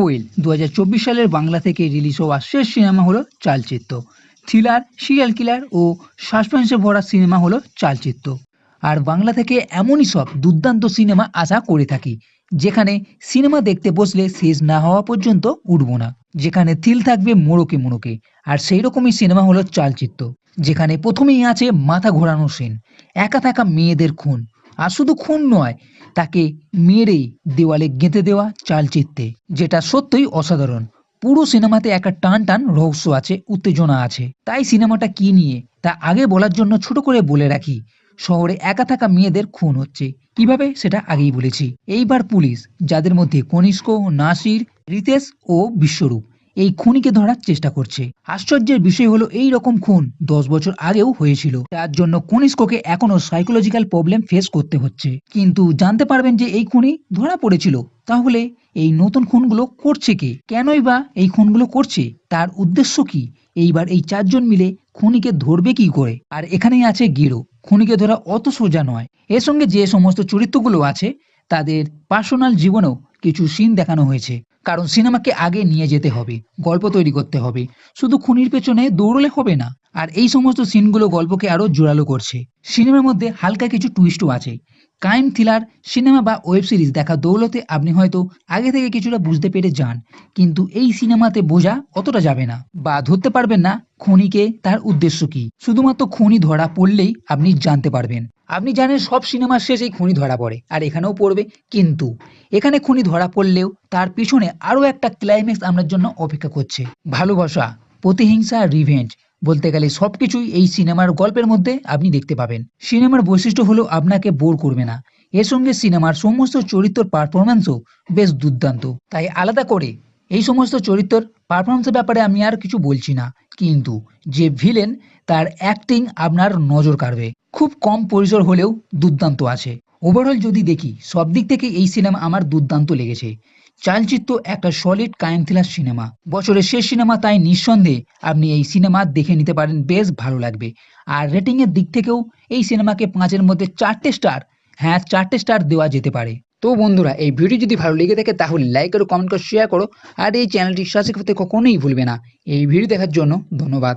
Well দু সালের বাংলা থেকে রিলিজ হওয়া শেষ সিনেমা হলো চালচিত্র। থ্রিলার, সিরিয়াল কিলার ও সাসপেন্সে ভরা সিনেমা হলো চালচিত্র। আর বাংলা থেকে এমনই সব দুর্দান্ত সিনেমা আশা করে থাকি, যেখানে সিনেমা দেখতে বসলে শেষ না হওয়া পর্যন্ত উঠবো না, যেখানে থিল থাকবে মোড়কে মোড়কে। আর সেই রকমই সিনেমা হলো চালচিত্র, যেখানে প্রথমেই আছে মাথা ঘোরানো সিন একা থাকা মেয়েদের খুন আর শুধু খুন নয়, তাকে মেরেই দেওয়ালে গেঁথে দেওয়া চালচিত্রে, যেটা সত্যই অসাধারণ। পুরো সিনেমাতে একটা টান টান রহস্য আছে, উত্তেজনা আছে। তাই সিনেমাটা কি নিয়ে, তা আগে বলার জন্য ছোট করে বলে রাখি, শহরে একা থাকা মেয়েদের খুন হচ্ছে। কীভাবে, সেটা আগেই বলেছি। এইবার পুলিশ, যাদের মধ্যে কনিষ্ক, নাসির, রিতেশ ও বিশ্বরূপ এই খুনিকে ধরার চেষ্টা করছে। আশ্চর্যের বিষয় হলো এই রকম খুন দশ বছর আগেও হয়েছিল। তার জন্য কনিষ্ককে এখনও সাইকোলজিক্যাল প্রবলেম ফেস করতে হচ্ছে। কিন্তু জানতে পারবেন যে এই খুনি ধরা পড়েছিল। তাহলে এই নতুন খুনগুলো করছে কে? কেনই বা এই খুনগুলো করছে? তার উদ্দেশ্য কি? এইবার এই চারজন মিলে খুনিকে ধরবে কি করে? আর এখানেই আছে গিরো। খুনিকে ধরা অত সোজা নয়। এর সঙ্গে যে সমস্ত চরিত্রগুলো আছে, তাদের পার্সোনাল জীবনেও কিছু সিন দেখানো হয়েছে। কারণ সিনেমাকে আগে নিয়ে যেতে হবে, গল্প তৈরি করতে হবে। শুধু খুনির পেছনে দৌড়লে হবে না, আর এই সমস্ত সিনগুলো গল্পকে আরও জোরালো করছে। সিনেমার মধ্যে হালকা কিছু টুইস্টও আছে। ক্রাইম থ্রিলার সিনেমা বা ওয়েব সিরিজ দেখা দৌলতে আপনি হয়তো আগে থেকে কিছুটা বুঝতে পেরে যান, কিন্তু এই সিনেমাতে বোঝা অতটা যাবে না। বা ধরতে পারবেন না খুনিকে তার উদ্দেশ্য কি। শুধুমাত্র খুনি ধরা পড়লেই আপনি জানতে পারবেন। আপনি জানেন সব সিনেমার শেষেই খুনি ধরা পড়ে, আর এখানেও পড়বে। কিন্তু এখানে খুনি ধরা পড়লেও তার পিছনে আরও একটা ক্লাইম্যাক্স আপনার জন্য অপেক্ষা করছে। ভালোবাসা, প্রতিহিংসা রিভেঞ্জ বলতে গেলে সবকিছুই এই সিনেমার গল্পের মধ্যে আপনি দেখতে পাবেন। সিনেমার বৈশিষ্ট্য হলো আপনাকে বোর করবে না। এর সঙ্গে সিনেমার সমস্ত চরিত্রর পারফরমেন্সও বেশ দুর্দান্ত। তাই আলাদা করে এই সমস্ত চরিত্রর পারফরমেন্সের ব্যাপারে আমি আর কিছু বলছি না। কিন্তু যে ভিলেন তার অ্যাক্টিং আপনার নজর কাড়বে। খুব কম পরিসর হলেও দুর্দান্ত আছে। ওভারঅল যদি দেখি সব দিক থেকে এই সিনেমা আমার দুর্দান্ত লেগেছে। চালচিত্র একটা সলিড কায়েম থ্রিলার সিনেমা। বছরের শেষ সিনেমা তাই নিঃসন্দেহে আপনি এই সিনেমা দেখে নিতে পারেন, বেশ ভালো লাগবে। আর রেটিংয়ের দিক থেকেও এই সিনেমাকে পাঁচের মধ্যে চারটে স্টার হ্যাঁ চারটে স্টার দেওয়া যেতে পারে। তো বন্ধুরা, এই ভিডিও যদি ভালো লেগে থাকে তাহলে লাইক করো কমেন্ট করো শেয়ার করো। আর এই চ্যানেলটি সাবস্ক্রাইব করতে কখনোই ভুলবে না। এই ভিডিও দেখার জন্য ধন্যবাদ।